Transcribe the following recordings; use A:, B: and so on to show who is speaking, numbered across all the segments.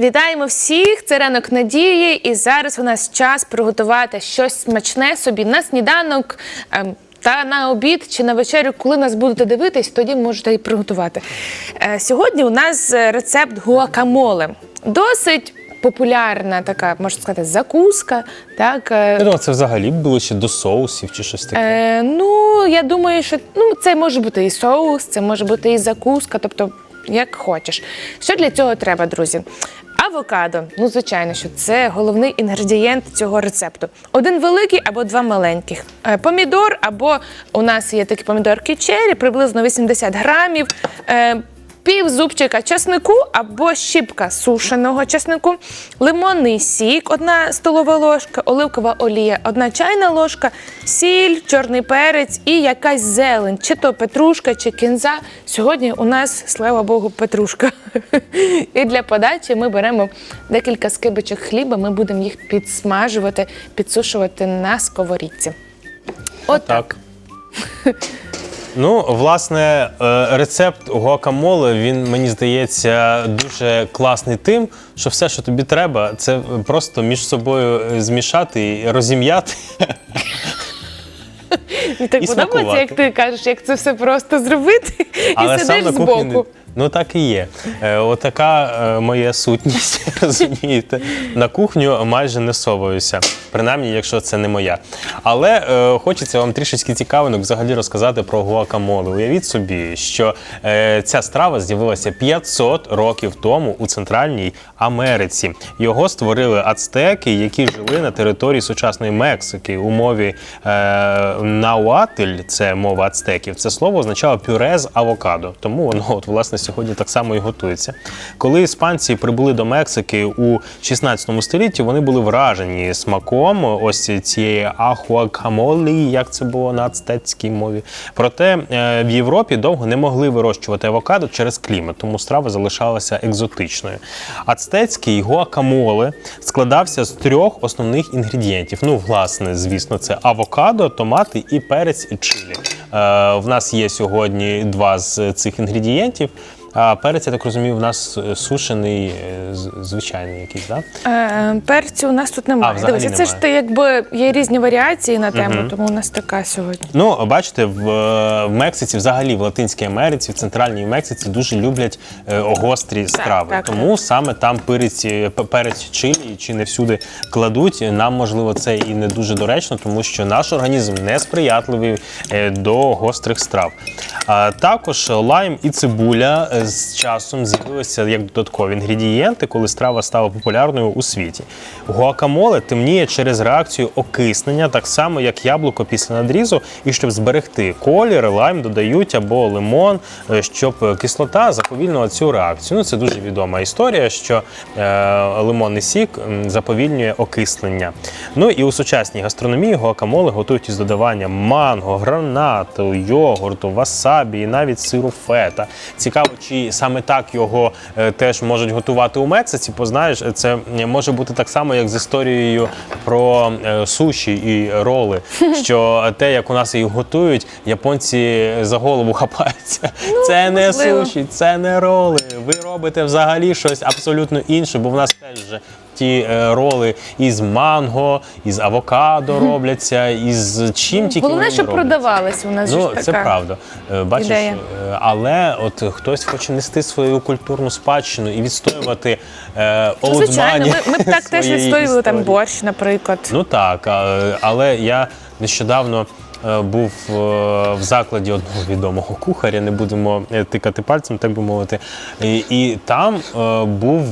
A: Вітаємо всіх! Це ранок надії, і зараз у нас час приготувати щось смачне собі на сніданок. ем, Та на обід чи на вечерю, коли нас будете дивитись, тоді можете і приготувати. Е, Сьогодні у нас е, рецепт гуакамоле. Досить популярна така, можна сказати, закуска. Так, е,
B: Я думав, це взагалі ближче до соусів чи щось таке.
A: Е, ну, я думаю, що ну, це може бути і соус, це може бути і закуска, тобто як хочеш. Що для цього треба, друзі? Авокадо, ну звичайно, що це головний інгредієнт цього рецепту. Один великий або два маленьких. Е, помідор, або у нас є такі помідорки чері, приблизно 80 грамів. Е, Пів зубчика чеснику або щіпка сушеного чеснику, лимонний сік, одна столова ложка, оливкова олія, одна чайна ложка, сіль, чорний перець і якась зелень, чи то петрушка, чи кінза. Сьогодні у нас, слава Богу, петрушка. І для подачі ми беремо декілька скибочок хліба, ми будемо їх підсмажувати, підсушувати на сковорідці. Отак.
B: Так. Ну, власне, е, рецепт гуакамоле, він, мені здається, дуже класний тим, що все, що тобі треба, це просто між собою е, змішати і розім'яти.
A: Так подобається, як ти кажеш, як це все просто зробити і сидиш
B: на кухні
A: збоку.
B: Ну так і є. Е, отака е, моя сутність, розумієте. На кухню майже не совуюся, принаймні, якщо це не моя. Але е, хочеться вам трішечки цікавинок взагалі розказати про гуакамоле. Уявіть собі, що е, ця страва з'явилася 500 років тому у Центральній Америці. Його створили ацтеки, які жили на території сучасної Мексики. У мові е, науатель, це мова ацтеків. Це слово означало пюре з авокадо. Тому воно от власне сьогодні так само і готується. Коли іспанці прибули до Мексики у 16 столітті, вони були вражені смаком ось цієї ахуакамолі, як це було на ацтецькій мові. Проте е, в Європі довго не могли вирощувати авокадо через клімат, тому страва залишалася екзотичною. Ацтецький гуакамоле складався з трьох основних інгредієнтів. Ну, власне, звісно, це авокадо, томати і перець і чилі. Е, в нас є сьогодні два з цих інгредієнтів. А перець, я так розумію, в нас е, сушений, е, звичайний якийсь, так?
A: Е, перцю у нас тут немає.
B: взагалі
A: Дивися, це ж ти якби є різні варіації на тему, тому у нас така сьогодні.
B: Ну, бачите, в, е, в Мексиці, взагалі в Латинській Америці, в центральній Мексиці дуже люблять е, гострі страви.
A: так,
B: Тому саме там перець, перець чилі чи не всюди кладуть. Нам, можливо, це і не дуже доречно, тому що наш організм не сприятливий е, до гострих страв. А також лайм і цибуля з часом з'явилися як додаткові інгредієнти, коли страва стала популярною у світі. Гуакамоле темніє через реакцію окиснення, так само як яблуко після надрізу. І щоб зберегти колір, лайм додають або лимон, е, щоб кислота заповільнила цю реакцію. Ну це дуже відома історія, що е, лимонний сік заповільнює окислення. Ну і у сучасній гастрономії гуакамоле готують із додаванням манго, гранату, йогурту, васабі і навіть сиру фета. Цікаво, чи саме так його е, теж можуть готувати у Мексиці, Познаєш, це може бути так само, як з історією про е, суші і роли. Що те, як у нас їх готують, японці за голову хапаються. це не
A: можливо.
B: суші, це не роли. Ви робите взагалі щось абсолютно інше, бо в нас теж вже. Ті е, роли із манго, із авокадо робляться, із чим тільки
A: Головне, щоб продавалися. У нас
B: Ну,
A: ж така.
B: це правда. Е, Бачиш,
A: ідея.
B: е, але от хтось хоче нести свою культурну спадщину і відстоювати е,
A: Ну, звичайно, ми, ми б так теж відстоювали там борщ, наприклад.
B: Ну так, але я нещодавно був в закладі одного відомого кухаря, не будемо тикати пальцем, так би мовити. І, і там був.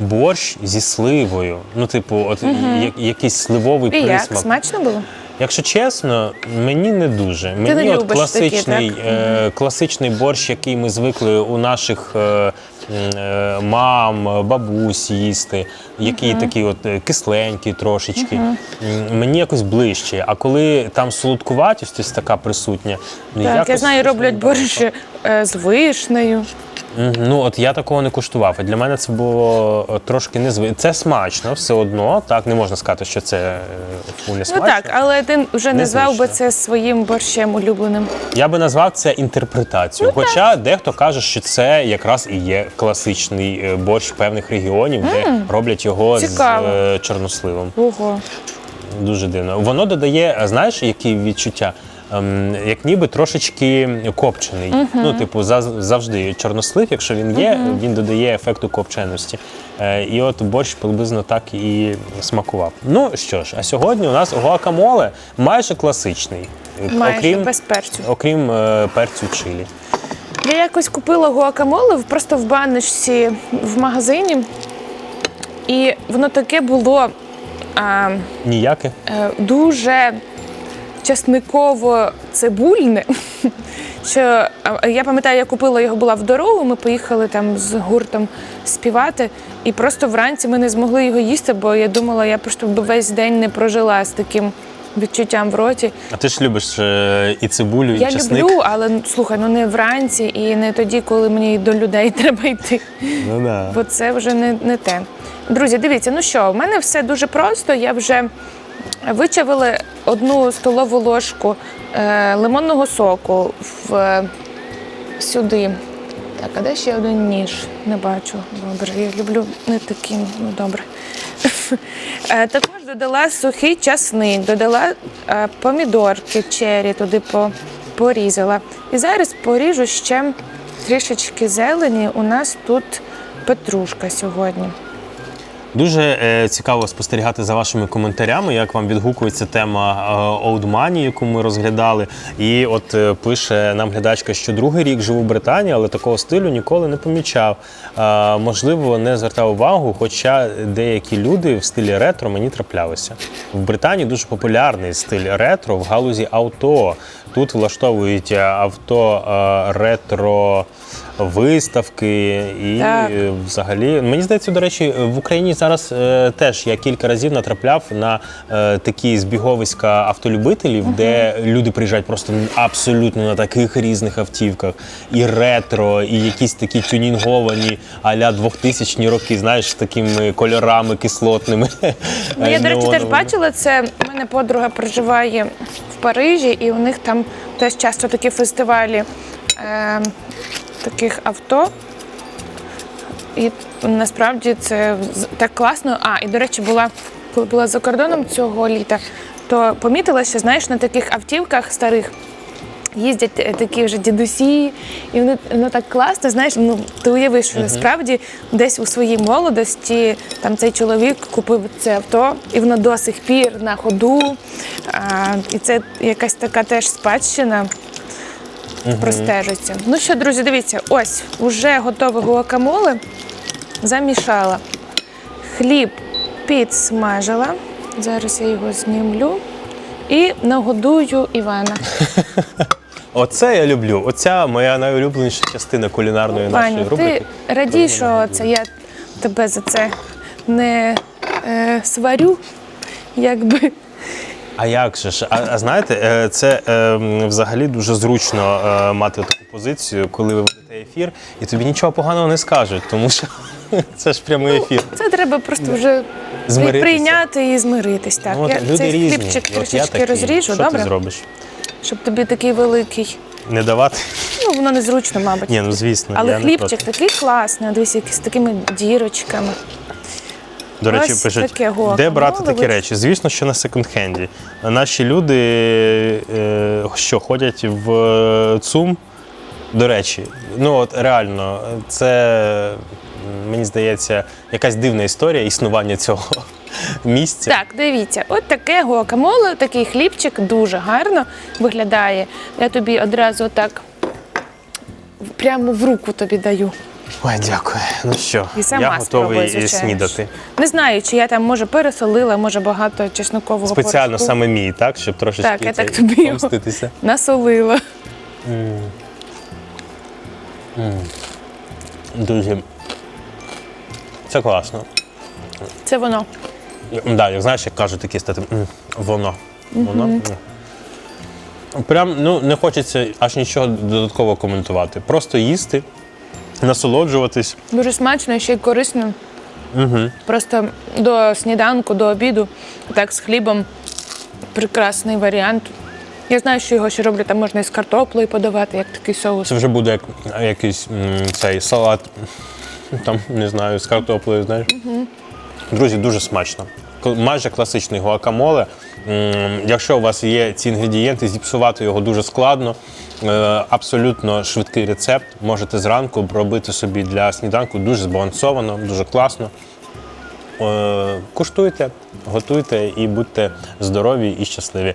B: Борщ зі сливою, ну, типу, от я- якийсь сливовий
A: І як?
B: присмак.
A: Смачно було?
B: Якщо чесно, мені не дуже. Мені
A: не
B: от
A: любиш
B: класичний,
A: такі, так?
B: е, класичний борщ, який ми звикли у наших е, м, е, мам, бабусь їсти, який такий от е, кисленький трошечки. М, Мені якось ближче. А коли там солодкуватість ось така присутня,
A: Так, я знаю, роблять борщ е, з вишнею.
B: Ну от я такого не куштував. І для мене це було е, трошки незвично. Це смачно, все одно. Так, не можна сказати, що це е, фу, не
A: Ну так, але ти вже не звав би це своїм борщем улюбленим.
B: Я би назвав це інтерпретацією.
A: Ну,
B: Хоча дехто каже, що це якраз і є класичний е, борщ певних регіонів, де роблять його
A: Цікаво.
B: з е, чорносливом.
A: Ого.
B: Дуже дивно. Воно додає, знаєш, які відчуття? Ем, як ніби трошечки копчений. Ну, типу, заз- завжди чорнослив, якщо він є, він додає ефекту копченості. Е, і от борщ приблизно так і смакував. Ну що ж, а сьогодні у нас гуакамоле майже класичний.
A: Майже
B: окрім,
A: без перцю.
B: окрім е, перцю чилі.
A: Я якось купила гуакамоле просто в баночці в магазині, і воно таке було а,
B: Ніяке.
A: е, дуже часниково-цибульне. Що я пам'ятаю, я купила його була в дорогу. Ми поїхали там з гуртом співати, і просто вранці ми не змогли його їсти, бо я думала, я просто би весь день не прожила з таким відчуттям в роті.
B: А ти ж любиш е, і цибулю, і
A: Я
B: чесник.
A: люблю, але ну, слухай, ну не вранці і не тоді, коли мені до людей треба йти.
B: Ну, да.
A: бо це вже не, не те. Друзі, дивіться, ну що, в мене все дуже просто. Я вже вичавила одну столову ложку е, лимонного соку в, сюди. Так, а де ще один ніж? Не бачу. Добре, я люблю не таким. Ну добре. Е, Також додала сухий часник, додала е, помідорки чері, туди по, порізала. І зараз поріжу ще трішечки зелені. У нас тут петрушка сьогодні.
B: Дуже е, цікаво спостерігати за вашими коментарями, як вам відгукується тема е, Old Money, яку ми розглядали. І от е, пише нам глядачка, що другий рік живу в Британії, але такого стилю ніколи не помічав. Е, можливо, не звертав увагу, хоча деякі люди в стилі ретро мені траплялися. В Британії дуже популярний стиль ретро в галузі авто. Тут влаштовують авто е, ретро. Виставки і
A: Так.
B: взагалі, мені здається, до речі, в Україні зараз е, теж я кілька разів натрапляв на е, такі збіговиська автолюбителів, де люди приїжджають просто абсолютно на таких різних автівках, і ретро, і якісь такі тюнінговані а-ля 2000-ні роки, знаєш, з такими кольорами кислотними.
A: Ну, я, до речі, теж бачила це. У мене подруга проживає в Парижі, і у них там теж часто такі фестивалі е, таких авто. І насправді це так класно. А, і до речі, була, коли була за кордоном цього літа, то помітила, що знаєш, на таких автівках старих їздять е, такі вже дідусі, і воно так класно. Знаєш, ну ти уявиш, що насправді десь у своїй молодості там цей чоловік купив це авто, і воно до сих пір на ходу. А, і це якась така теж спадщина. Простежиться. Ну що, друзі, дивіться, ось уже готове гуакамоле. Замішала. Хліб підсмажила. Зараз я його знімлю і нагодую Івана.
B: Оце я люблю. Оця моя найулюбленіша частина кулінарної нашої
A: Ваню,
B: рубрики.
A: ти радій, що це я тебе за це не е, сварю, якби.
B: А як же ж? А, а знаєте, е, це е, взагалі дуже зручно е, мати таку позицію, коли ви ведете ефір, і тобі нічого поганого не скажуть, тому що це ж прямий ефір.
A: Це треба просто вже
B: Змиритися.
A: прийняти і змиритись. Так,
B: Ну, от
A: я
B: люди
A: цей
B: різні.
A: хлібчик
B: От я
A: трішечки
B: такий.
A: розріжу,
B: Що
A: добре?
B: ти зробиш?
A: Щоб тобі такий великий.
B: Не давати?
A: Ну, воно незручно, мабуть.
B: Ні, ну звісно.
A: Але
B: я не
A: хлібчик
B: проти.
A: такий класний, дивись, який з такими дірочками.
B: До речі,
A: ось
B: пишуть,
A: таке
B: де брати такі
A: ви-
B: речі? Звісно, що на секонд-хенді. Наші люди, е, що ходять в е, ЦУМ, до речі, ну от реально, це мені здається якась дивна історія існування цього місця.
A: Так, дивіться, от таке гуакамоле, такий хлібчик дуже гарно виглядає. Я тобі одразу так прямо в руку тобі даю.
B: Ой, дякую. Ну що,
A: І сама
B: я готовий
A: звичайно ж.
B: снідати.
A: Не знаю, чи я там може пересолила, може багато чеснокового
B: Спеціально
A: порошку.
B: саме мій, так? Щоб трошечки
A: Так, я так
B: цей,
A: тобі його-
B: помститися.
A: насолила.
B: Дуже. Це класно.
A: Це воно.
B: Так, да, як знаєш, як кажуть такі стати. «М, Воно. Воно. м». Прям ну, не хочеться аж нічого додатково коментувати. Просто їсти. насолоджуватись.
A: Дуже смачно і ще й корисно. Угу. Просто до сніданку, до обіду, так з хлібом. Прекрасний варіант. Я знаю, що його ще роблять, там можна і з картоплею подавати, як такий соус.
B: Це вже буде як якийсь цей салат, там, не знаю, з картоплею, знаєш. Друзі, дуже смачно. Майже класичний гуакамоле. Якщо у вас є ці інгредієнти, зіпсувати його дуже складно. Е, Абсолютно швидкий рецепт. Можете зранку робити собі для сніданку дуже збалансовано, дуже класно. Е, Куштуйте, готуйте і будьте здорові і щасливі.